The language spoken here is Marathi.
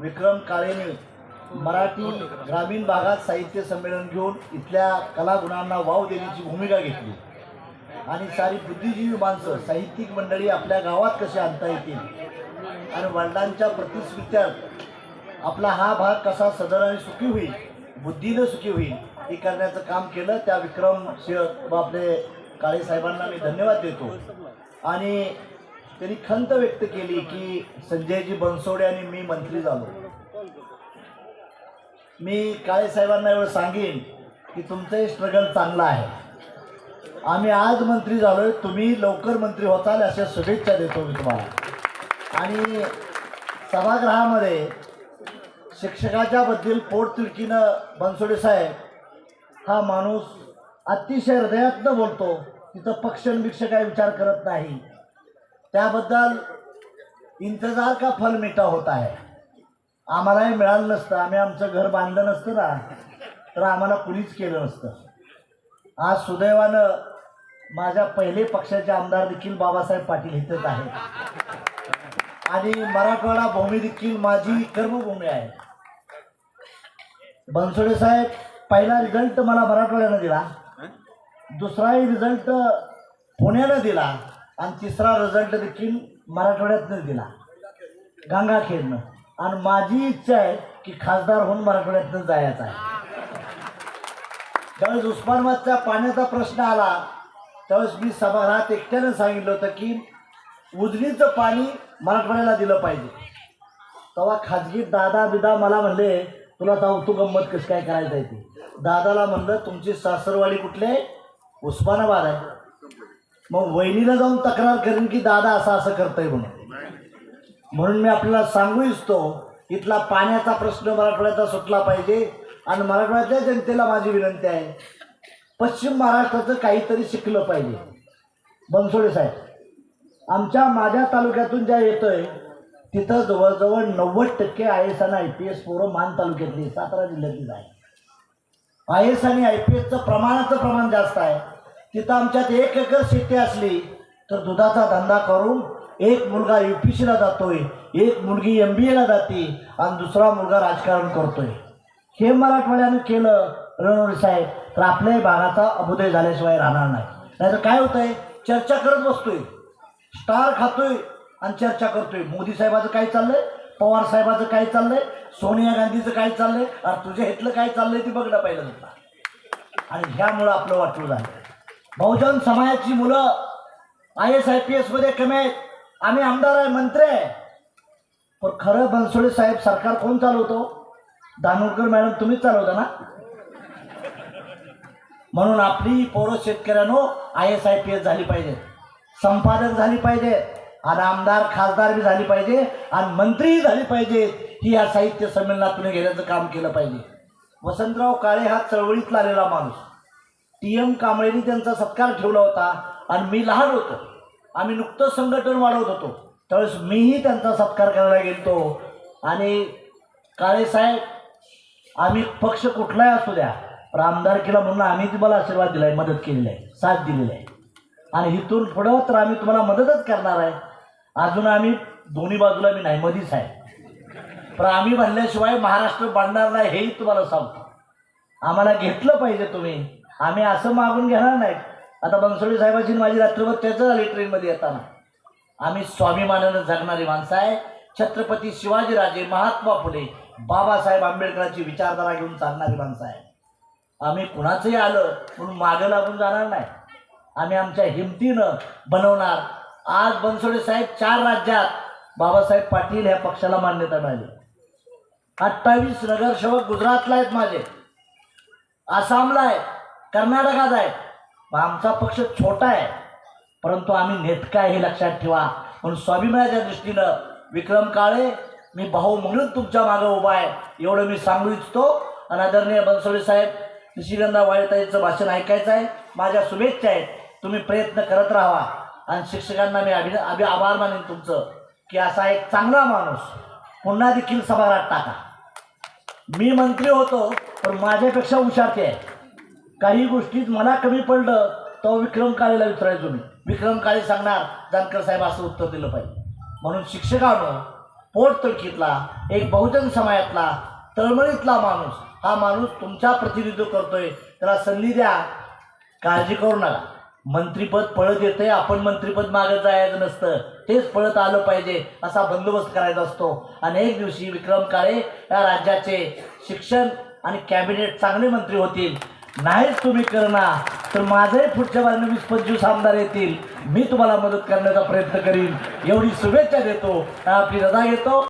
विक्रम काळेने मराठी ग्रामीण भागात साहित्य संमेलन घेऊन इथल्या कलागुणांना वाव देण्याची भूमिका घेतली. आणि सारी बुद्धिजीवी माणसं साहित्यिक मंडळी आपल्या गावात कसे आणता येतील? आणि वडिलांच्या प्रतिस्मित्यात आपला हा भाग कसा सदर आणि सुखी होईल बुद्धीनं सुखी होईल हे करण्याचं काम केलं त्या विक्रम शिव आपले काळे साहेबांना मी धन्यवाद देतो. आणि त्यांनी खंत व्यक्त केली की संजयजी बनसोडे आणि मी मंत्री झालो. मी काळे साहेबांना एवढं सांगेन की तुमचंही स्ट्रगल चांगला आहे. आम्ही आज मंत्री झालोय तुम्ही लवकर मंत्री होताल अशा शुभेच्छा देतो मी तुम्हाला. आणि सभागृहामध्ये शिक्षकाच्या बद्दल पोटतिडकीनं बनसोडे साहेब हा माणूस अतिशय हृदयातनं बोलतो तिथं पक्ष बिक्ष काय विचार करत नाही. त्याबद्दल इंतजार का फल मिठा होत आहे? आम्हालाही मिळालं नसतं. आम्ही आमचं घर बांधलं नसतं ना. तर आम्हाला कुणीच केलं नसतं. आज सुदैवानं माझ्या पहिले पक्षाचे आमदार देखील बाबासाहेब पाटील इथेच आहेत. आणि मराठवाडा भूमी देखील माझी कर्मभूमी आहे. बनसोडे साहेब पहिला रिझल्ट मला मराठवाड्यानं दिला. दुसराही रिझल्ट पुण्यानं दिला. आणि तिसरा रिझल्ट देखील मराठवाड्यातनंच दिला. गंगाखेडनं. आणि माझी इच्छा आहे की खासदार होऊन मराठवाड्यातनं जायचं आहे. ज्यावेळेस उस्मानाबादच्या पाण्याचा प्रश्न आला त्यावेळेस मी सभागृहात एकट्यानं सांगितलं होतं की उजनीचं पाणी मराठवाड्याला दिलं पाहिजे. तेव्हा खाजगी दादा बिदा मला म्हणले तुला जाऊ तू गंमत कशी काय करायचं आहे ते? दादाला म्हणलं तुमची सासरवाडी कुठले? उस्मानाबाद आहे. मग वहिनीला जाऊन तक्रार करेन की दादा असं असं करतंय म्हणून. म्हणून मी आपल्याला सांगू इच्छितो इथला पाण्याचा प्रश्न मराठवाड्याचा सुटला पाहिजे आणि मराठवाड्यातल्या जनतेला माझी विनंती आहे पश्चिम महाराष्ट्राचं काहीतरी शिकलं पाहिजे. बनसोडे साहेब आमच्या माझ्या तालुक्यातून ज्या येतोय तिथं जवळजवळ नव्वद टक्के आय एस आणि आय पी एस पोरं मान तालुक्यातली सातारा जिल्ह्यातली आहे आय एस आणि आय पी एसचं प्रमाणाचं प्रमाण जास्त आहे. तिथं आमच्यात एक एकर शेती असली तर दुधाचा धंदा करून एक मुलगा यू पी सीला जातोय एक मुलगी एम बी एला जाते आणि दुसरा मुलगा राजकारण करतोय. हे मराठवाड्यानं केलं रणवडे साहेब. तर आपल्याही भागाचा अभुदय झाल्याशिवाय राहणार नाही. नाहीतर काय होतंय? चर्चा करत बसतोय. स्टार खातोय आणि चर्चा करतोय. मोदी साहेबाचं काय चाललंय? पवार साहेबाचं काय चाललंय? सोनिया गांधीचं काय चाललंय? अरे तुझ्या इथलं काय चाललंय ते बघणं पाहिलं होता आणि ह्यामुळं आपलं वाटलं झालं बहुजन समाजाची मुलं आय एस आय पी एसमध्ये कमी आहेत. आम्ही आमदार आहे मंत्री आहे. पण खरं बनसोडे साहेब सरकार कोण चालवतो? दानोरकर मॅडम तुम्हीच चालवता ना? म्हणून आपली पोरं शेतकऱ्यांनो I S I P S झाली पाहिजे. संपादक झाली पाहिजे. आणि आमदार खासदार बी झाली पाहिजे. आणि मंत्रीही झाली पाहिजे. ही या साहित्य संमेलनातून घेण्याचं काम केलं पाहिजे. वसंतराव काळे हा चळवळीतला आलेला माणूस. टी एम कांबळेनी त्यांचा सत्कार ठेवला होता आणि मी लहान होतो. आम्ही नुकतं संघटन वाढवत होतो. त्यावेळेस मीही त्यांचा सत्कार करायला गेलो आणि काळेसाहेब आम्ही पक्ष कुठलाही असू द्या पण आमदारकीला म्हणून आम्ही तुम्हाला आशीर्वाद दिला आहे मदत केलेली आहे साथ दिलेली आहे. आणि इथून पुढं तर आम्ही तुम्हाला मदतच करणार आहे. अजून आम्ही दोन्ही बाजूला मी नाही मधीच आहे. पण आम्ही म्हणल्याशिवाय महाराष्ट्र बांधणार नाही हेही तुम्हाला सांगतो. आम्हाला घेतलं पाहिजे तुम्ही. आम्ही असं मागून घेणार नाही. आता बनसोडे साहेबाची माझी रात्रभर त्याचं झाली ट्रेनमध्ये येताना. आम्ही स्वाभिमानानं जगणारी माणसं आहे. छत्रपती शिवाजीराजे महात्मा फुले बाबासाहेब आंबेडकरांची विचारधारा घेऊन चालणारी माणसं आहे आम्ही कुणाचंही आलं म्हणून मागं लागून जाणार नाही. आम्ही आमच्या हिमतीनं बनवणार. आज बनसोडे साहेब चार राज्यात बाबासाहेब पाटील ह्या पक्षाला मान्यता मिळाली. अठ्ठावीस नगरसेवक गुजरातला आहेत माझे. आसामला आहे कर्नाटकात आहे. आमचा पक्ष छोटा आहे. परंतु आम्ही नेटका आहे हे लक्षात ठेवा. म्हणून स्वाभिमानाच्या दृष्टीनं विक्रम काळे मी भाऊ म्हणून तुमच्या मागं उभा आहे. एवढं मी सांगू इच्छितो. आणि आदरणीय बनसोडे साहेब निशिगंधा वाळताईचं भाषण ऐकायचं आहे. माझ्या शुभेच्छा आहेत. तुम्ही प्रयत्न करत राहा. आणि शिक्षकांना मी अभि अभि आभार मानेन तुमचं. की असा एक चांगला माणूस पुन्हा देखील सभागृहात टाका. मी मंत्री होतो पण माझ्यापेक्षा हुशार ते आहे. काही गोष्टीत मला कमी पडलं तो विक्रम काळेला विचारायचो मी. विक्रम काळे सांगणार जानकर साहेब असं उत्तर दिलं पाहिजे. म्हणून शिक्षकांनो पोटतळकीतला एक बहुजन समाजातला तळमळीतला माणूस हा माणूस तुमचा प्रतिनिधित्व करतोय. त्याला संधी द्या. काळजी करू नका. मंत्रीपद पळत येतंय आपण मंत्रीपद मागत जायचं नसतं. तेच पळत आलं पाहिजे असा बंदोबस्त करायचा असतो. आणि एक दिवशी विक्रम काळे या राज्याचे शिक्षण आणि कॅबिनेट चांगले मंत्री होतील. नाहीच तुम्ही करणार तर माझंही पुढच्या बाजूने वीस पंचवीस आमदार येतील. मी तुम्हाला मदत करण्याचा प्रयत्न करीन. एवढी शुभेच्छा देतो. आपली रजा घेतो.